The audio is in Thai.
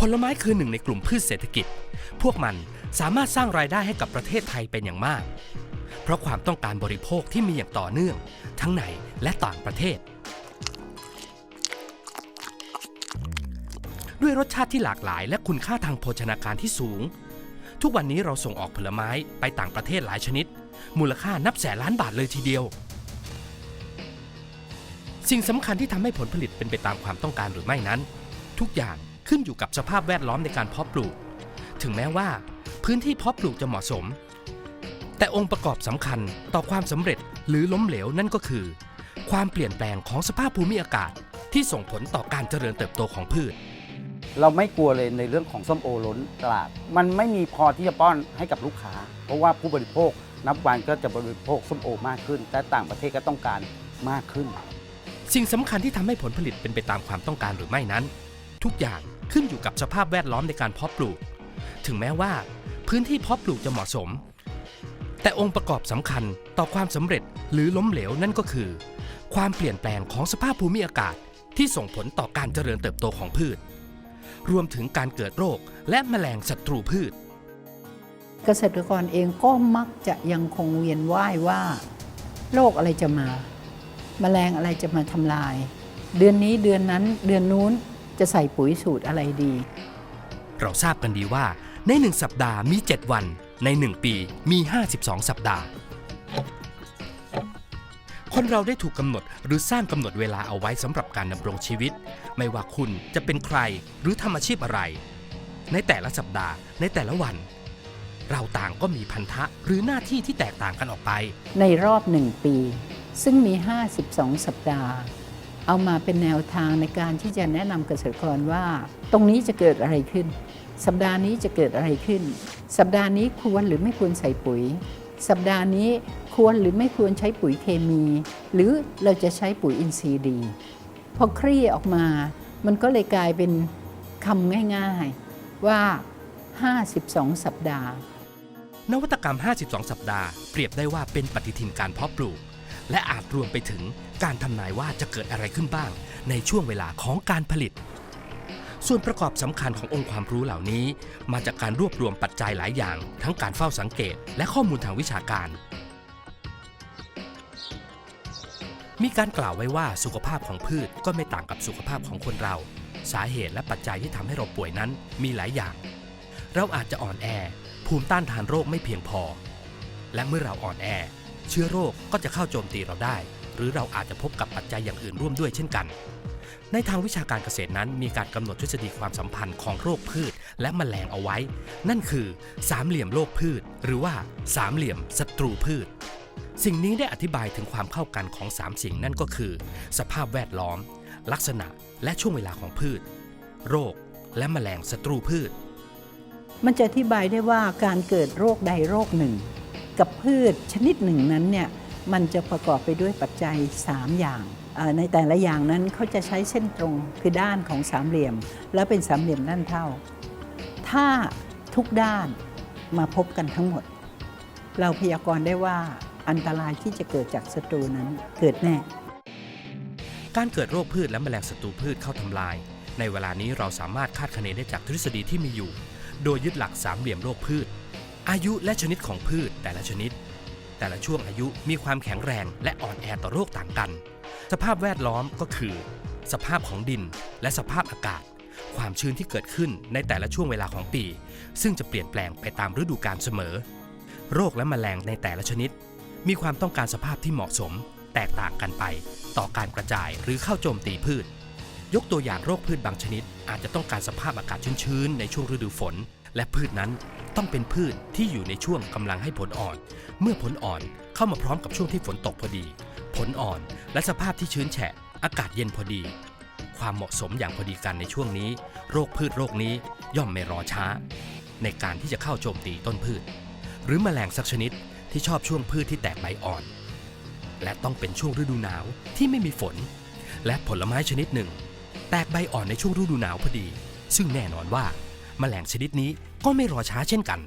ผลไม้คือหนึ่งในกลุ่มพืชเศรษฐกิจ พวกมันสามารถสร้างรายได้ให้กับประเทศไทยเป็นอย่างมาก เพราะความต้องการบริโภคที่มีอย่างต่อเนื่อง ทั้งในและต่างประเทศ ด้วยรสชาติที่หลากหลาย และคุณค่าทางโภชนาการที่สูง ทุกวันนี้เราส่งออกผลไม้ไปต่างประเทศหลายชนิด มูลค่านับแสนล้านบาทเลยทีเดียว สิ่งสำคัญที่ทำให้ผลผลิตเป็นไปตามความต้องการหรือไม่นั้น ทุกอย่าง ขึ้นอยู่กับสภาพแวดล้อมในการเพาะปลูก ถึงแม้ว่า พื้นที่เพาะปลูกจะเหมาะสม แต่องค์ประกอบสำคัญต่อความสำเร็จหรือล้มเหลวนั่นก็คือ ความเปลี่ยนแปลงของสภาพภูมิอากาศที่ส่งผลต่อการเจริญเติบโตของพืช เราไม่กลัวเลยในเรื่องของส้มโอล้นตลาด มันไม่มีพอที่จะป้อนให้กับลูกค้า เพราะว่าผู้บริโภคนับวันก็จะบริโภคส้มโอมากขึ้น แต่ต่างประเทศก็ต้องการมากขึ้น สิ่งสำคัญที่ทำให้ผลผลิตเป็นไปตามความต้องการหรือไม่นั้น ทุกอย่าง ขึ้นอยู่กับสภาพแวดล้อมในการเพาะปลูก ถึงแม้ว่า พื้นที่เพาะปลูกจะเหมาะสม แต่องค์ประกอบสำคัญต่อความสำเร็จหรือล้มเหลวนั่นก็คือ ความเปลี่ยนแปลงของสภาพภูมิอากาศที่ส่งผลต่อการเจริญเติบโตของพืช รวมถึงการเกิดโรคและแมลงศัตรูพืช เกษตรกรเองก็มักจะยังคงเวียนว่ายว่าโรคอะไรจะมา แมลงอะไรจะมาทำลาย เดือนนี้เดือนนั้นเดือนนู้น จะใส่ปุ๋ยสูตรอะไรดี เราทราบกันดีว่าใน 1 สัปดาห์มี 7 วัน ใน 1 ปีมี 52 สัปดาห์ คนเราได้ถูกกำหนดหรือสร้างกำหนดเวลาเอาไว้สำหรับการดำรงชีวิต ไม่ว่าคุณจะเป็นใครหรือทำอาชีพอะไร ในแต่ละสัปดาห์ในแต่ละวัน เราต่างก็มีพันธะหรือหน้าที่ที่แตกต่างกันออกไป ในรอบหนึ่งปี ซึ่งมี 52 สัปดาห์ เอามาเป็นแนวทางในการที่จะแนะนำเกษตรกรว่า ตรงนี้จะเกิดอะไรขึ้น สัปดาห์นี้จะเกิดอะไรขึ้น สัปดาห์นี้ควรหรือไม่ควรใส่ปุ๋ย สัปดาห์นี้ควรหรือไม่ควรใช้ปุ๋ยเคมี หรือเราจะใช้ปุ๋ยอินทรีย์ดีพอคลี่ออกมา มันก็เลยกลายเป็นคำง่ายๆว่า 52 สัปดาห์ นวัตกรรม 52 สัปดาห์ เปรียบได้ว่าเป็นปฏิทินการเพาะปลูก และอาจรวมไปถึงการทำนายว่าจะเกิดอะไรขึ้นบ้าง ในช่วงเวลาของการผลิต ส่วนประกอบสำคัญขององค์ความรู้เหล่านี้ มาจากการรวบรวมปัจจัยหลายอย่าง ทั้งการเฝ้าสังเกต และข้อมูลทางวิชาการ มีการกล่าวไว้ว่าสุขภาพของพืชก็ไม่ต่างกับสุขภาพของคนเรา สาเหตุและปัจจัยที่ทำให้เราป่วยนั้นมีหลายอย่าง เราอาจจะอ่อนแอ ภูมิต้านทานโรคไม่เพียงพอ และเมื่อเราอ่อนแอ เชื้อโรคก็จะเข้าโจมตีเราได้ หรือเราอาจจะพบกับปัจจัยอย่างอื่นร่วมด้วยเช่นกัน ในทางวิชาการเกษตรนั้นมีการกำหนดทฤษฎีความสัมพันธ์ของโรคพืชและแมลงเอาไว้ นั่นคือสามเหลี่ยมโรคพืช หรือว่าสามเหลี่ยมศัตรูพืช สิ่งนี้ได้อธิบายถึงความเข้ากันของสามสิ่งนั่นก็คือ สภาพแวดล้อม ลักษณะและช่วงเวลาของพืช โรคและแมลงศัตรูพืช มันจะอธิบายได้ว่าการเกิดโรคใดโรคหนึ่ง กับพืชชนิดหนึ่งนั้นเนี่ยมันจะประกอบไปด้วยปัจจัย 3 อย่าง ในแต่ละอย่างนั้นเขาจะใช้เส้นตรงคือด้านของสามเหลี่ยม แล้วเป็นสามเหลี่ยมด้านเท่า ถ้าทุกด้านมาพบกันทั้งหมด เราพยากรณ์ได้ว่าอันตรายที่จะเกิดจากศัตรูนั้นเกิดแน่ การเกิดโรคพืชและแมลงศัตรูพืชเข้าทำลาย ในเวลานี้เราสามารถคาดคะเนได้จากทฤษฎีที่มีอยู่ โดยยึดหลักสามเหลี่ยมโรคพืช อายุและชนิดของพืชแต่ละชนิด แต่ละช่วงอายุมีความแข็งแรงและอ่อนแอต่อโรคต่างกัน สภาพแวดล้อมก็คือ สภาพของดินและสภาพอากาศ ความชื้นที่เกิดขึ้นในแต่ละช่วงเวลาของปี ซึ่งจะเปลี่ยนแปลงไปตามฤดูกาลเสมอ โรคและแมลงในแต่ละชนิด มีความต้องการสภาพที่เหมาะสม แตกต่างกันไป ต่อการกระจายหรือเข้าโจมตีพืช ยกตัวอย่างโรคพืชบางชนิด อาจจะต้องการสภาพอากาศชื้นๆในช่วงฤดูฝน และพืชนั้น ต้องเป็นพืชที่อยู่ในช่วงกำลังให้ผลอ่อน เมื่อผลอ่อนเข้ามาพร้อมกับช่วงที่ฝนตกพอดี ผลอ่อนและสภาพที่ชื้นแฉะ อากาศเย็นพอดี ความเหมาะสมอย่างพอดีกันในช่วงนี้ โรคพืชโรคนี้ย่อมไม่รอช้า ในการที่จะเข้าโจมตีต้นพืช หรือแมลงสักชนิดที่ชอบช่วงพืชที่แตกใบอ่อน และต้องเป็นช่วงฤดูหนาวที่ไม่มีฝน และผลไม้ชนิดหนึ่ง แตกใบอ่อนในช่วงฤดูหนาวพอดี ซึ่งแน่นอนว่าแมลงชนิดนี้ ก็ไม่รอช้าเช่นกัน